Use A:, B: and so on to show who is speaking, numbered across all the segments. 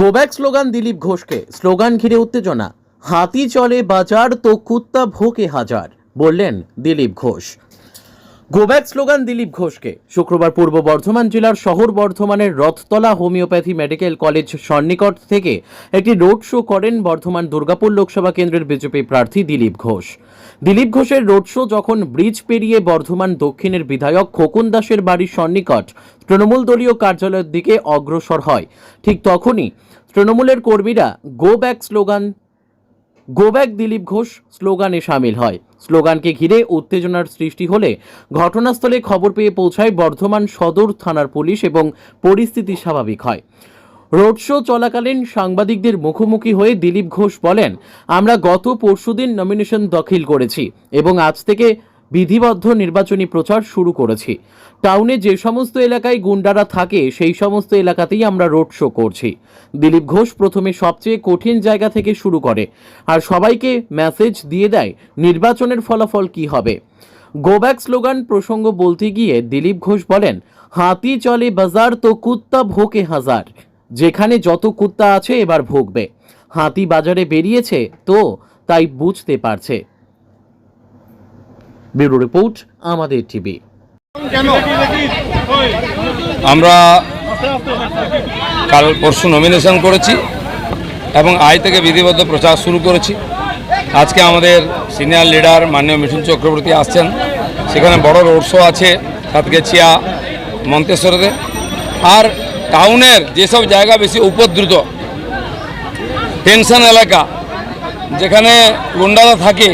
A: Go back slogan Dilip ঘোষকে slogan ঘিরে উত্তেজনা। হাতি চলে বাজার, তো কুত্তা ভোকে হাজার। বললেন Dilip Ghosh. Go back slogan Dilip ঘোষকে। শুক্রবার পূর্ব বর্ধমান জেলার শহর বর্ধমানের রথতলা হোমিওপ্যাথি মেডিকেল কলেজ সন্নিকট থেকে একটি রোড শো করেন বর্ধমান দুর্গাপুর লোকসভা কেন্দ্রের বিজেপি প্রার্থী দিলীপ ঘোষ। দিলীপ ঘোষের রোড শো যখন ব্রিজ পেরিয়ে বর্ধমান দক্ষিণের বিধায়ক খোকন দাসের বাড়ির সন্নিকট তৃণমূল দলীয় কার্যালয়ের দিকে অগ্রসর হয়। ঠিক তখনই তৃণমূলের কর্মীরা go back slogan go back Dilip Ghosh স্লোগানে সামিল হয়। স্লোগানকে ঘিরে উত্তেজনার সৃষ্টি হলে ঘটনাস্থলে খবর পেয়ে পৌঁছায় বর্ধমান সদর থানার পুলিশ এবং পরিস্থিতি স্বাভাবিক হয়। রোড শো চলাকালীন সাংবাদিকদের মুখোমুখি হয়ে দিলীপ ঘোষ বলেন, আমরা গত পরশুদিন নমিনেশন দখিল করেছি এবং আজ থেকে বিধিবদ্ধ নির্বাচনী প্রচার শুরু করেছি। টাউনে যে সমস্ত এলাকায় গুন্ডারা থাকে, সেই সমস্ত এলাকাতেই আমরা রোড শো করছি। দিলীপ ঘোষ প্রথমে সবচেয়ে কঠিন জায়গা থেকে শুরু করে আর সবাইকে মেসেজ দিয়ে দেয় নির্বাচনের ফলাফল কি হবে। গোব্যাক স্লোগান প্রসঙ্গ বলতে গিয়ে দিলীপ ঘোষ বলেন, হাতি চলে বাজার তো কুত্তা ভোকে হাজার। যেখানে যত কুত্তা আছে এবার ভোগবে। হাতি বাজারে বেরিয়েছে তো তাই বুঝতে পারছে। ব্যুরো রিপোর্ট, আমাদের টিভি।
B: আমরা কাল পরশু নমিনেশন করেছি এবং আজ থেকে বিধিবদ্ধ প্রচার শুরু করেছি। আজকে আমাদের সিনিয়র লিডার মাননীয় মিঠুন চক্রবর্তী আসছেন। সেখানে বড় রোড শো আছে সাতগেছিয়া মন্তেশ্বরতে। আর টাউনের যেসব জায়গা বেশি উপদ্রুত টেনশন এলাকা, যেখানে গুন্ডারা থাকে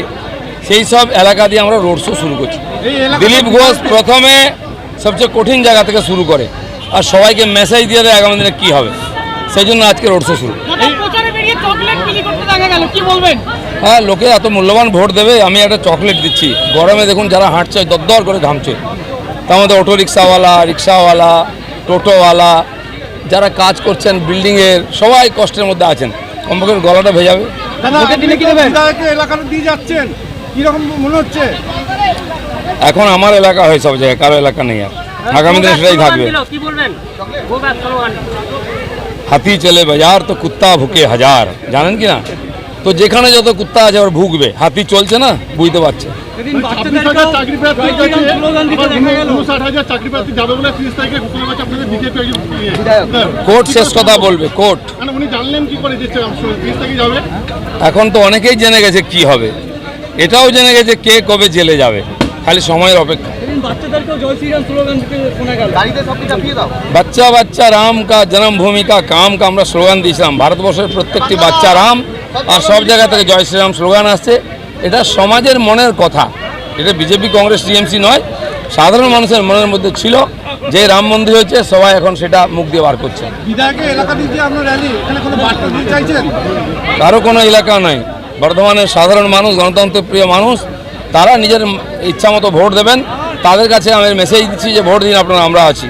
B: সেই সব এলাকা দিয়ে আমরা রোড শো শুরু করছি। দিলীপ ঘোষ প্রথমে সবচেয়ে কঠিন জায়গা থেকে শুরু করে আর সবাইকে মেসেজ দিয়ে দেয় আগামী দিনে কী হবে। সেই জন্য আজকে রোড শো শুরু। হ্যাঁ লোকে এত মূল্যবান ভোট দেবে আমি একটা চকলেট দিচ্ছি। গরমে দেখুন যারা হাঁটছে দরদর করে ঘামছে। তার মধ্যে অটো রিক্সাওয়ালা রিক্সাওয়ালা টোটোওয়ালা যারা কাজ করছেন বিল্ডিংয়ের সবাই কষ্টের মধ্যে আছেন। কমপক্ষে গলাটা ভেজাবে।
C: ভোটের দিনে কি দেবেন?
D: বিধায়ককে এলাকাটা দিয়ে যাচ্ছেন? কীরকম মনে হচ্ছে?
B: এখন আমার এলাকা হয় সব জায়গায় কারও এলাকা নেই আর। আগামী দিনে সেটাই থাকবে। হাতি চলে বাজার তো কুত্তা ভুকে হাজার। জানেন কি না? তো যেখানে যত কুত্তা আছে ওর ভুগবে। হাতি চলছে না বুঝতে পারছে। কোর্ট শেষ কথা বলবে কোর্ট।
D: মানে উনি জানলেন কি করে যে তিরিশ তারিখে যাবে?
B: এখন তো অনেকেই জেনে গেছে কি হবে। এটাও জেনে গেছে কে কবে জেলে যাবে। খালি সময়ের অপেক্ষা। বাচ্চা বাচ্চা রাম কা জন্মভূমি কা কাম কা আমরা স্লোগান দিয়েছিলাম। ভারতবর্ষের প্রত্যেকটি বাচ্চা রাম আর সব জায়গা থেকে জয় শ্রীরাম স্লোগান আসছে। এটা সমাজের মনের কথা। এটা বিজেপি কংগ্রেস টিএমসি নয়। সাধারণ মানুষের মনের মধ্যে ছিল যে রাম মন্দির হয়েছে সবাই এখন সেটা মুখ দিয়ে বার করছে।
D: বিধায়কের এলাকা দিয়ে যে আপনার র্যালি এখানে কোনো বার্তা দিতে চাইছেন?
B: কারও কোনো এলাকা নয় বর্ধমানের সাধারণ মানুষ গণতন্ত্র প্রিয় মানুষ, তারা নিজের ইচ্ছা মতো ভোট দেবেন। তাদের কাছে আমি মেসেজ দিচ্ছি যে ভোট দিন আপনারা, আমরা আছি।